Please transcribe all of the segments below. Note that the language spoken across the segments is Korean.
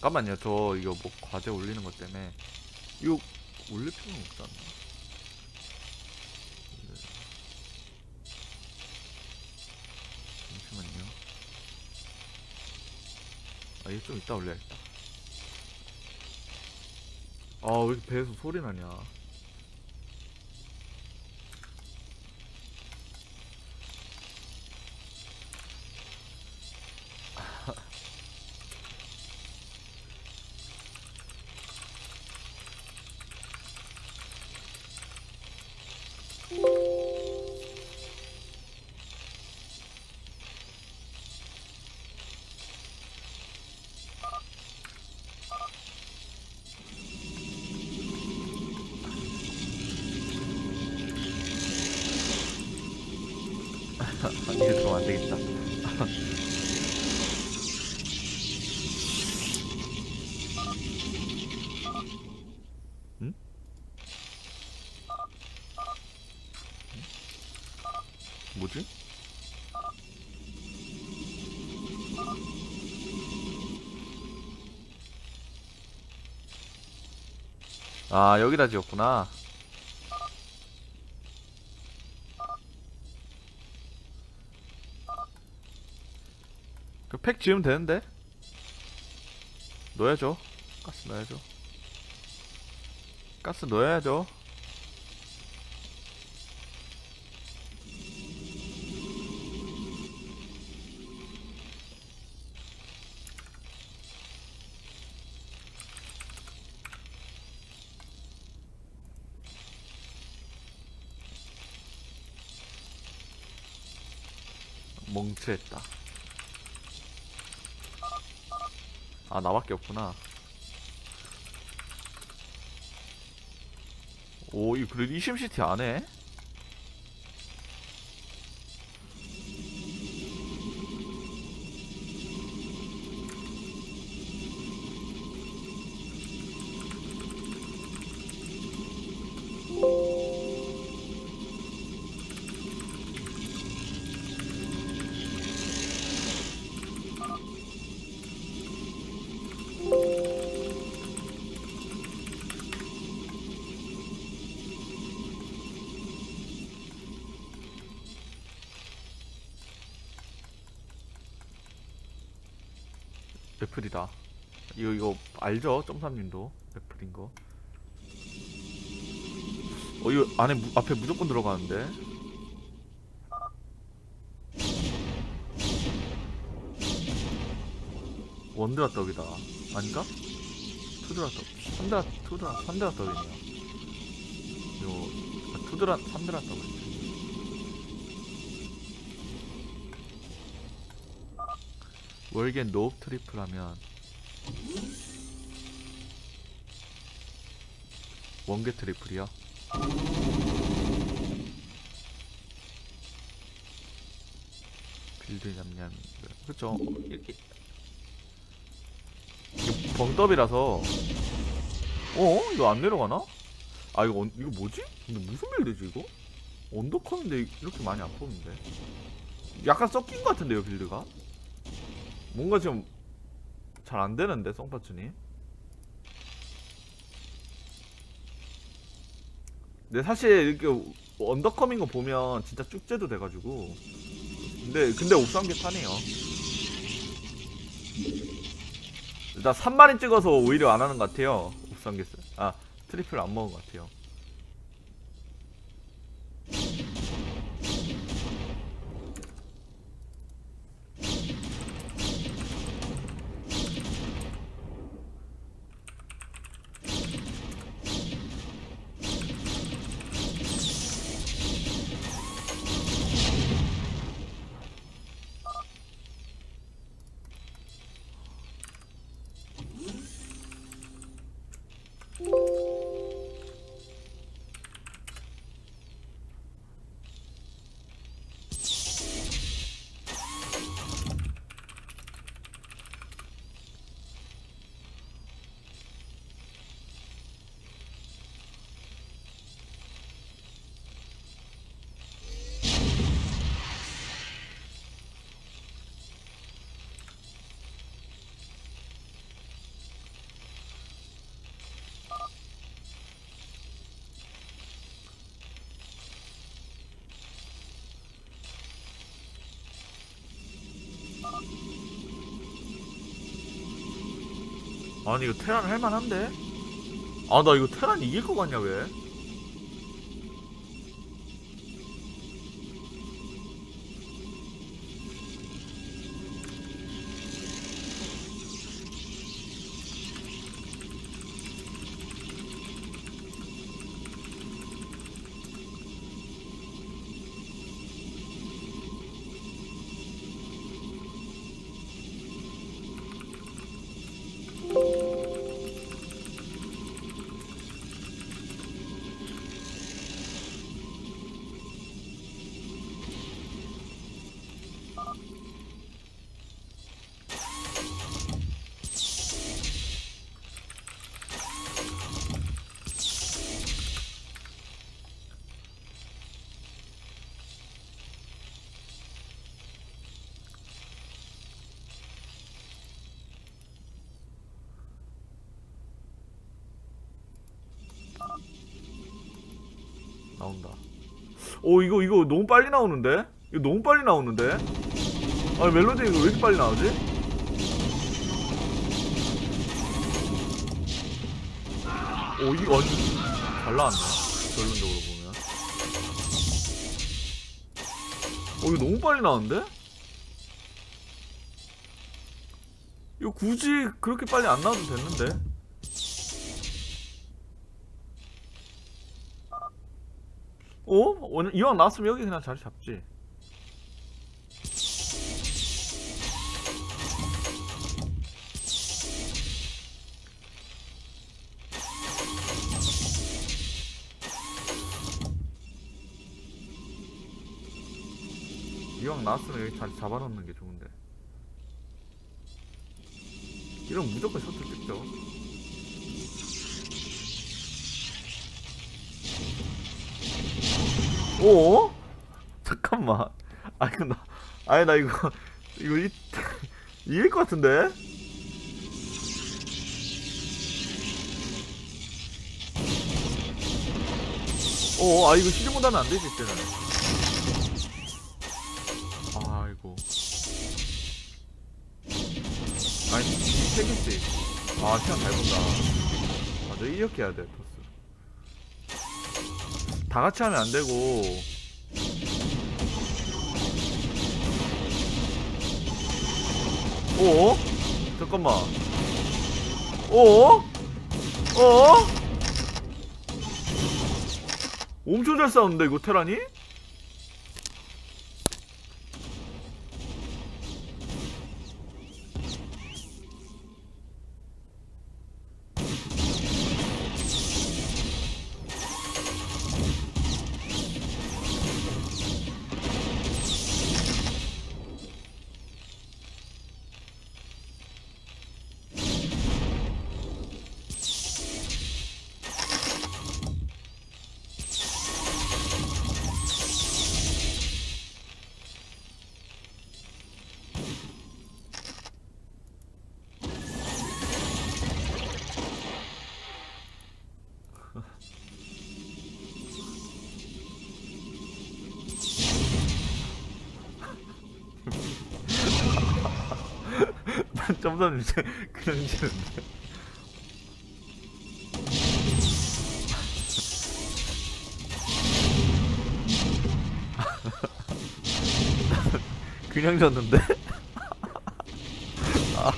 잠깐만요. 저 이거 뭐 과제 올리는 것 때문에 이거 올릴 필요는 없지 않나? 네. 잠시만요. 아, 이거 좀 이따 올려야겠다. 아, 왜 이렇게 배에서 소리 나냐? 되겠다. 아 여기다 지었구나 팩 지으면 되는데. 넣어야죠 가스 넣어야죠 가스 넣어야죠. 멍치했다 아 나밖에 없구나 오 이거 그래도 이심시티 안해? 애플이다 이거 이거 알죠? 점삼님도 애플인 거. 어 이거 안에 무, 앞에 무조건 들어가는데. 원드라 떡이다. 아닌가? 투드라 떡. 삼드라 투드라 삼드라 떡이네요. 요 아, 투드라 삼드라 떡. 월겐 노업 트리플 하면 원개 트리플이요? 빌드 냠냠 그쵸 이렇게 이게 벙더비라서 어? 이거 안 내려가나? 아 이거 언- 이거 뭐지? 근데 무슨 빌드지 이거? 언더컷인데 이렇게 많이 안 뽑는데 약간 섞인 것 같은데요 빌드가? 뭔가 지금 잘 안 되는데 송파츠니. 근데 사실 이렇게 언더컴인 거 보면 진짜 쭉째도 돼가지고. 근데 근데 옥상계 타네요. 일단 3마린 찍어서 오히려 안 하는 것 같아요. 옥상게스. 아, 트리플 안 먹은 것 같아요. 아니 이거 테란 할만한데? 아 나 이거 테란 이길 것 같냐 왜? 나온다. 오 이거 이거 너무 빨리 나오는데? 이거 너무 빨리 나오는데? 아니 멜로디 이거 왜 이렇게 빨리 나오지? 오 이거 완전 잘 나왔네. 결론적으로 보면. 오 이거 너무 빨리 나오는데? 이거 굳이 그렇게 빨리 안 나와도 됐는데? 어? 오늘 이왕 나왔으면 여기 그냥 자리 잡지. 이왕 나왔으면 여기 자리 잡아놓는 게 좋은데. 이런 무조건 셔틀 찍죠. 오? 잠깐만. 아 이거 나, 아니 나 이거 이거 이 이길 것 같은데? 오, 아 이거 시즌 못하면 안 되지 이때는. 아이고. 아니 세 개씩. 아 시간 잘 본다. 아, 너 이렇게 해야 돼. 다 같이 하면 안 되고 오? 잠깐만 오? 어? 엄청 잘 싸우는데 이거 테란이? 점점 이제 그냥 지는데. 그냥 졌는데? 아,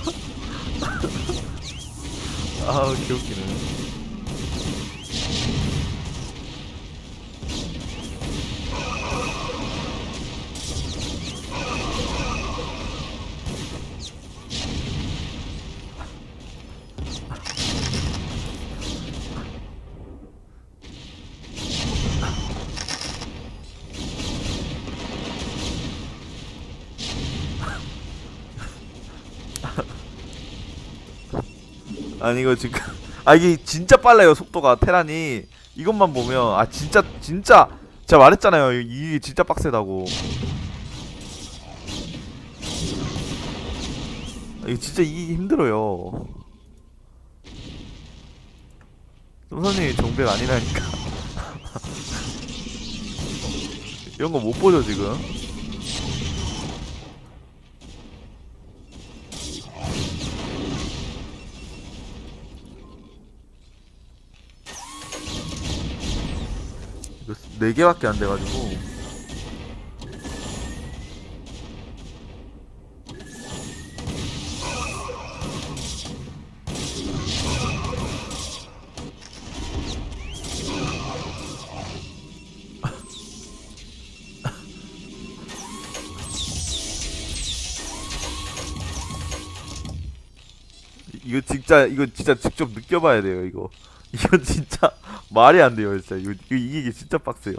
아 개웃기네. 아니 이거 지금 아 이게 진짜 빨라요 속도가. 테란이. 이것만 보면 아 진짜 진짜. 제가 말했잖아요. 이- 이게 진짜 빡세다고. 아, 이거 진짜 이기기 힘들어요. som선이 정백 아니라니까. 이런 거 못 보죠 지금 이거 네 개밖에 안 돼가지고. 이거 진짜 이거 진짜 직접 느껴봐야 돼요 이거 이거 진짜 말이 안 돼요 진짜. 이거, 이거 이기기 진짜 빡세요.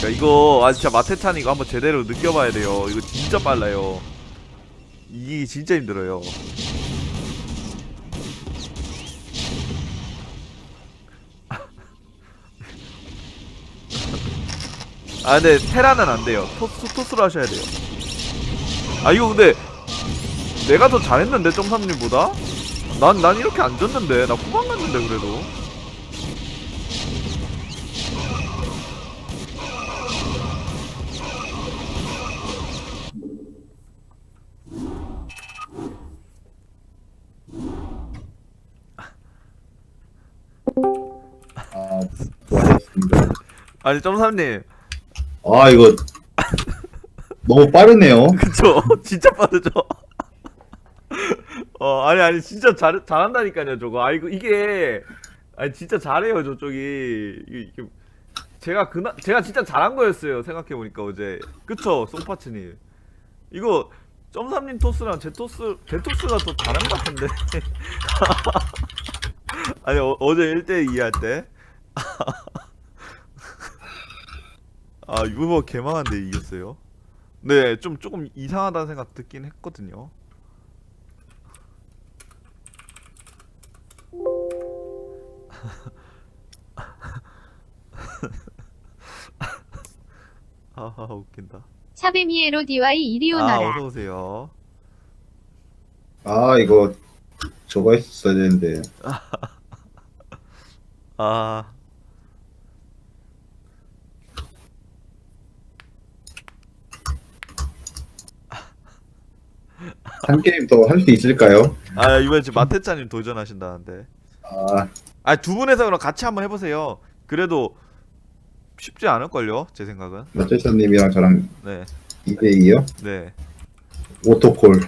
그러니까 이거 아 진짜 마테탄 이거 한번 제대로 느껴봐야 돼요. 이거 진짜 빨라요. 이기기 진짜 힘들어요 아 근데 테라는 안 돼요. 토스 토스로 하셔야 돼요. 아 이거 근데 내가 더 잘했는데 점삼님보다? 난 난 이렇게 안 졌는데 나 후반 갔는데 그래도. 아. 아니 점삼님 아, 이거 너무 빠르네요. 그쵸? 진짜 빠르죠? 어 아니 아니 진짜 잘 잘한다니까요 저거. 아 이거 이게 아니 진짜 잘해요 저쪽이 이게, 이게 제가 그나 제가 진짜 잘한 거였어요 생각해 보니까 어제 그쵸 송파츠님 이거 점삼님 토스랑 제 토스 제 토스가 더 잘한 것 같은데 아니 어, 어제 1대2 할 때. 아 이거 뭐 개망한데 이겼어요. 네, 좀 조금 이상하다는 생각 듣긴 했거든요. 하하 웃긴다. 차베미에로 DY 이리 아 오너라. 어서 오세요. 아, 이거 저거 했었어야 되는데. 아 한 게임 더 할 수 있을까요? 아 이번에 지금 마테차님 도전하신다는데. 아, 아 두 분에서 그럼 같이 한번 해보세요. 그래도 쉽지 않을걸요? 제 생각은. 마체사님이랑 저랑 네, 2대2요? 네. 오토콜.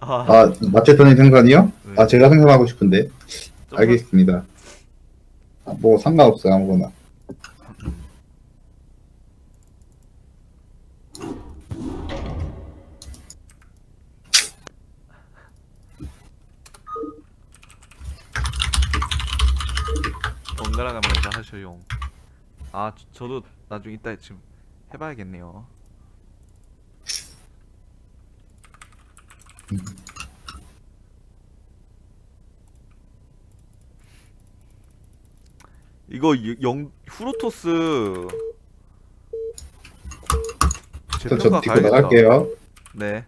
아, 아, 마체사님 생산이요? 네. 아, 제가 생산하고 싶은데. 좀 알겠습니다. 아, 뭐 상관없어요, 아무거나. 번갈아 가면서 하셔요. 아, 저, 저도 나중에 이따 지금 해봐야겠네요. 이거 영 후로토스 제가 딛고 가야겠다. 나갈게요. 네.